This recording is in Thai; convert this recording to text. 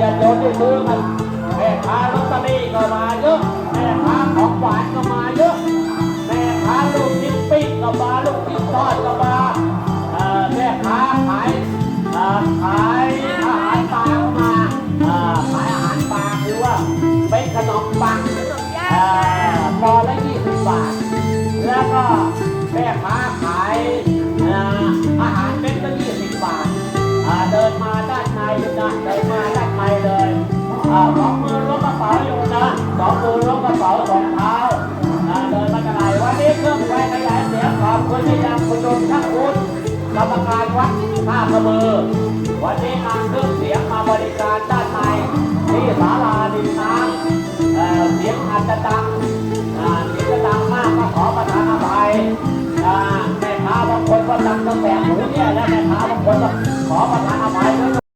ญาติโยมที่ซื้อกันแม่ค้าลอตเตอรี่ก็มาเยอะแม่ค้าของหวานก็มาเยอะแม่ค้าลูกชิ้นปิ้งก็มาลูกชิ้นทอดก็มาแม่ค้าขายขายอาหารปลาก็มาขายอาหารปลาคือว่าเป็นขนมปังพอละยี่สิบบาท แล้วก็แม่ค้าขายอาหารเม็ดก็ยี่สิบบาทเดินมาด้านในนะเดินมา เลยอ่าสองมือล้วงกระเป๋าอยู่นะสองมือล้วงกระเป๋าสองเท้าอ่าเดินมาจากไหนวันนี้เครื่องไฟขยายเสียงขอบคุณที่ยังคุณโดนทั้งคุณกรรมการวัดท่ากระมือวันนี้นำเครื่องเสียงมาบริการด้านในที่ศาลาดินน้ำเสียงอาจจะดังอ่าเสียงจะดังมากก็ขอประทานอภัยแม่ค้าบางคนก็ดังตั้งแต่หูเนี่ยและแม่ค้าบางคนก็ขอประทานอภัย